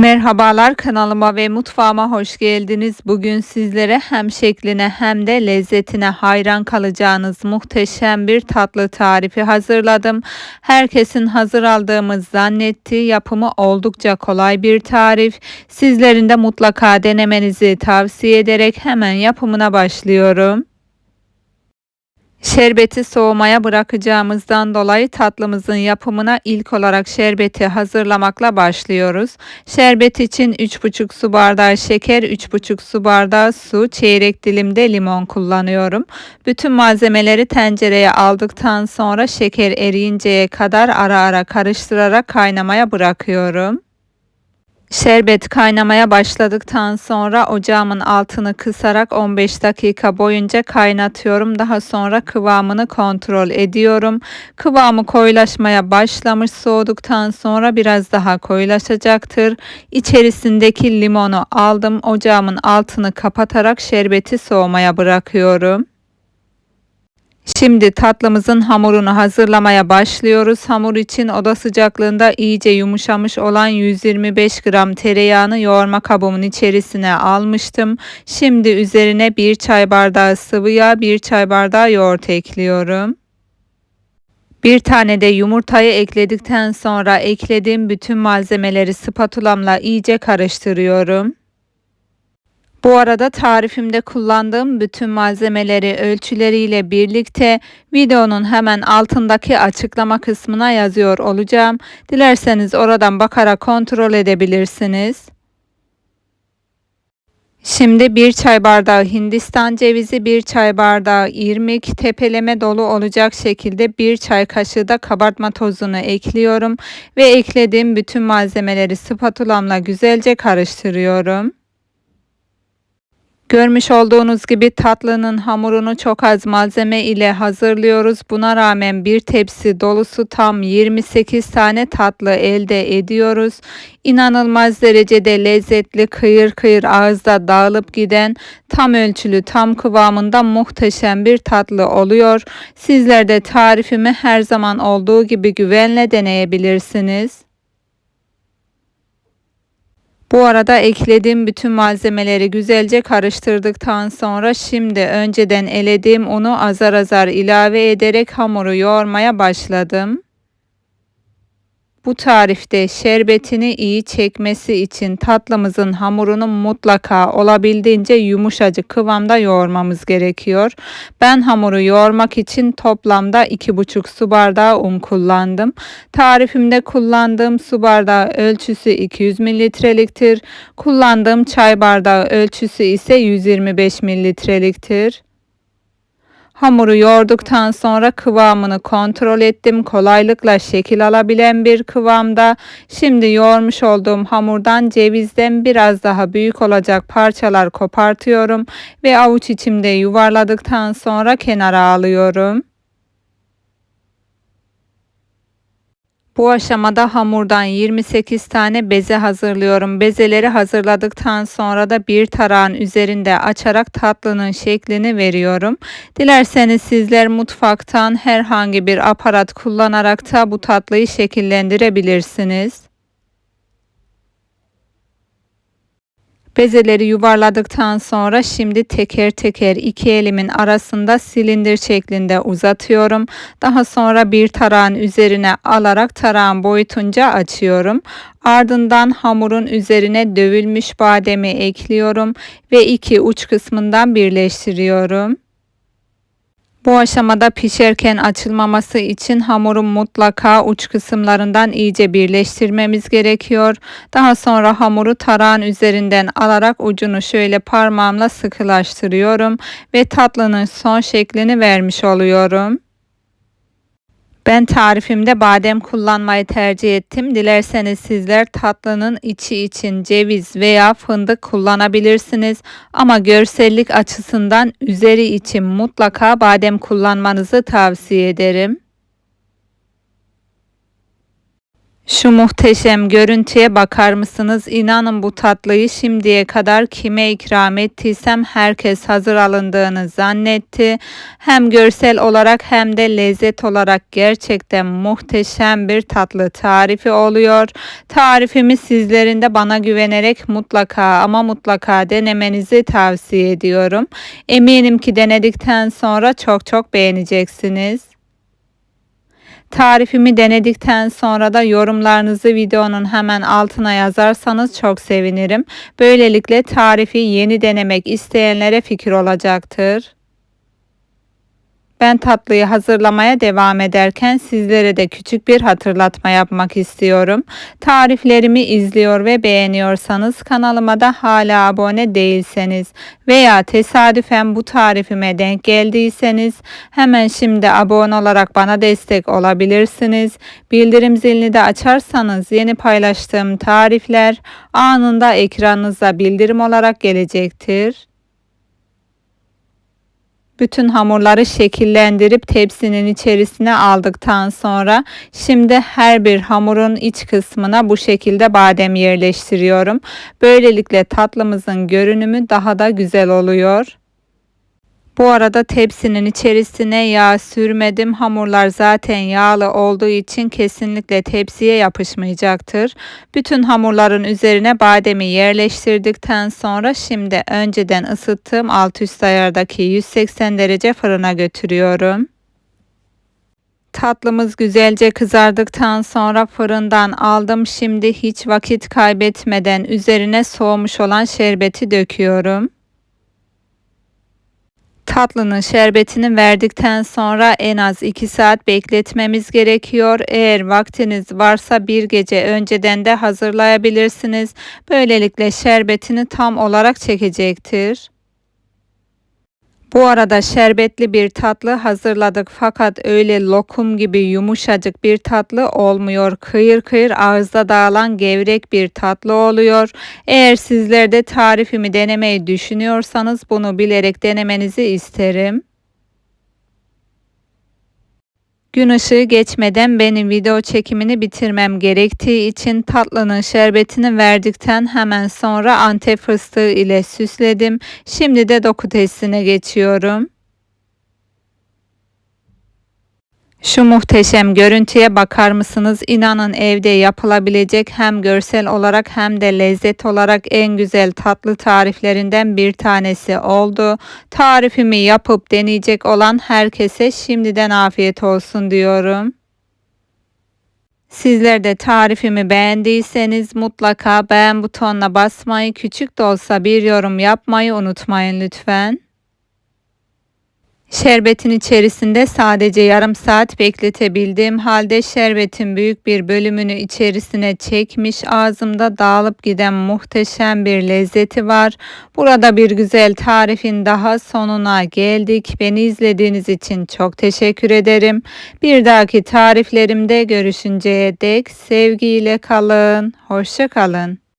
Merhabalar kanalıma ve mutfağıma hoş geldiniz. Bugün sizlere hem şekline hem de lezzetine hayran kalacağınız muhteşem bir tatlı tarifi hazırladım. Herkesin hazır aldığımız zannettiği yapımı oldukça kolay bir tarif. Sizlerin de mutlaka denemenizi tavsiye ederek hemen yapımına başlıyorum. Şerbeti soğumaya bırakacağımızdan dolayı tatlımızın yapımına ilk olarak şerbeti hazırlamakla başlıyoruz. Şerbet için 3,5 su bardağı şeker, 3,5 su bardağı su, çeyrek dilimde limon kullanıyorum. Bütün malzemeleri tencereye aldıktan sonra şeker eriyinceye kadar ara ara karıştırarak kaynamaya bırakıyorum. Şerbet kaynamaya başladıktan sonra ocağımın altını kısarak 15 dakika boyunca kaynatıyorum. Daha sonra kıvamını kontrol ediyorum. Kıvamı koyulaşmaya başlamış soğuduktan sonra biraz daha koyulaşacaktır. İçerisindeki limonu aldım. Ocağımın altını kapatarak şerbeti soğumaya bırakıyorum. Şimdi tatlımızın hamurunu hazırlamaya başlıyoruz. Hamur için oda sıcaklığında iyice yumuşamış olan 125 gram tereyağını yoğurma kabımın içerisine almıştım. Şimdi üzerine 1 çay bardağı sıvı yağ, 1 çay bardağı yoğurt ekliyorum. Bir tane de yumurtayı ekledikten sonra eklediğim bütün malzemeleri spatulamla iyice karıştırıyorum. Bu arada tarifimde kullandığım bütün malzemeleri ölçüleriyle birlikte videonun hemen altındaki açıklama kısmına yazıyor olacağım. Dilerseniz oradan bakarak kontrol edebilirsiniz. Şimdi bir çay bardağı hindistan cevizi, bir çay bardağı irmik, tepeleme dolu olacak şekilde bir çay kaşığı da kabartma tozunu ekliyorum ve eklediğim bütün malzemeleri spatulamla güzelce karıştırıyorum. Görmüş olduğunuz gibi tatlının hamurunu çok az malzeme ile hazırlıyoruz. Buna rağmen bir tepsi dolusu tam 28 tane tatlı elde ediyoruz. İnanılmaz derecede lezzetli kıyır kıyır ağızda dağılıp giden tam ölçülü tam kıvamında muhteşem bir tatlı oluyor. Sizler de tarifimi her zaman olduğu gibi güvenle deneyebilirsiniz. Bu arada eklediğim bütün malzemeleri güzelce karıştırdıktan sonra şimdi önceden elediğim unu azar azar ilave ederek hamuru yoğurmaya başladım. Bu tarifte şerbetini iyi çekmesi için tatlımızın hamurunu mutlaka olabildiğince yumuşacık kıvamda yoğurmamız gerekiyor. Ben hamuru yoğurmak için toplamda 2,5 su bardağı un kullandım. Tarifimde kullandığım su bardağı ölçüsü 200 mililitreliktir. Kullandığım çay bardağı ölçüsü ise 125 mililitreliktir. Hamuru yoğurduktan sonra kıvamını kontrol ettim. Kolaylıkla şekil alabilen bir kıvamda. Şimdi yoğurmuş olduğum hamurdan cevizden biraz daha büyük olacak parçalar kopartıyorum ve avuç içimde yuvarladıktan sonra kenara alıyorum. Bu aşamada hamurdan 28 tane beze hazırlıyorum. Bezeleri hazırladıktan sonra da bir tarağın üzerinde açarak tatlının şeklini veriyorum. Dilerseniz sizler mutfaktan herhangi bir aparat kullanarak da bu tatlıyı şekillendirebilirsiniz. Bezeleri yuvarladıktan sonra şimdi teker teker iki elimin arasında silindir şeklinde uzatıyorum. Daha sonra bir tarağın üzerine alarak tarağın boyutunca açıyorum. Ardından hamurun üzerine dövülmüş bademi ekliyorum ve iki uç kısmından birleştiriyorum. Bu aşamada pişerken açılmaması için hamurun mutlaka uç kısımlarından iyice birleştirmemiz gerekiyor. Daha sonra hamuru tarağın üzerinden alarak ucunu şöyle parmağımla sıkılaştırıyorum ve tatlının son şeklini vermiş oluyorum. Ben tarifimde badem kullanmayı tercih ettim. Dilerseniz sizler tatlının içi için ceviz veya fındık kullanabilirsiniz. Ama görsellik açısından üzeri için mutlaka badem kullanmanızı tavsiye ederim. Şu muhteşem görüntüye bakar mısınız? İnanın bu tatlıyı şimdiye kadar kime ikram ettiysem herkes hazır alındığını zannetti. Hem görsel olarak hem de lezzet olarak gerçekten muhteşem bir tatlı tarifi oluyor. Tarifimi sizlerin de bana güvenerek mutlaka ama mutlaka denemenizi tavsiye ediyorum. Eminim ki denedikten sonra çok çok beğeneceksiniz. Tarifimi denedikten sonra da yorumlarınızı videonun hemen altına yazarsanız çok sevinirim. Böylelikle tarifi yeni denemek isteyenlere fikir olacaktır. Ben tatlıyı hazırlamaya devam ederken sizlere de küçük bir hatırlatma yapmak istiyorum. Tariflerimi izliyor ve beğeniyorsanız kanalıma da hala abone değilseniz veya tesadüfen bu tarifime denk geldiyseniz hemen şimdi abone olarak bana destek olabilirsiniz. Bildirim zilini de açarsanız yeni paylaştığım tarifler anında ekranınıza bildirim olarak gelecektir. Bütün hamurları şekillendirip tepsinin içerisine aldıktan sonra şimdi her bir hamurun iç kısmına bu şekilde badem yerleştiriyorum. Böylelikle tatlımızın görünümü daha da güzel oluyor. Bu arada tepsinin içerisine yağ sürmedim. Hamurlar zaten yağlı olduğu için kesinlikle tepsiye yapışmayacaktır. Bütün hamurların üzerine bademi yerleştirdikten sonra şimdi önceden ısıttığım alt üst ayardaki 180 derece fırına götürüyorum. Tatlımız güzelce kızardıktan sonra fırından aldım. Şimdi hiç vakit kaybetmeden üzerine soğumuş olan şerbeti döküyorum. Tatlının şerbetini verdikten sonra en az 2 saat bekletmemiz gerekiyor. Eğer vaktiniz varsa bir gece önceden de hazırlayabilirsiniz. Böylelikle şerbetini tam olarak çekecektir. Bu arada şerbetli bir tatlı hazırladık fakat öyle lokum gibi yumuşacık bir tatlı olmuyor. Kıyır kıyır ağızda dağılan gevrek bir tatlı oluyor. Eğer sizler de tarifimi denemeyi düşünüyorsanız bunu bilerek denemenizi isterim. Gün ışığı geçmeden benim video çekimini bitirmem gerektiği için tatlının şerbetini verdikten hemen sonra antep fıstığı ile süsledim. Şimdi de doku testine geçiyorum. Şu muhteşem görüntüye bakar mısınız? İnanın evde yapılabilecek hem görsel olarak hem de lezzet olarak en güzel tatlı tariflerinden bir tanesi oldu. Tarifimi yapıp deneyecek olan herkese şimdiden afiyet olsun diyorum. Sizler de tarifimi beğendiyseniz mutlaka beğen butonuna basmayı, küçük de olsa bir yorum yapmayı unutmayın lütfen. Şerbetin içerisinde sadece yarım saat bekletebildiğim halde şerbetin büyük bir bölümünü içerisine çekmiş ağzımda dağılıp giden muhteşem bir lezzeti var. Burada bir güzel tarifin daha sonuna geldik. Beni izlediğiniz için çok teşekkür ederim. Bir dahaki tariflerimde görüşünceye dek sevgiyle kalın. Hoşça kalın.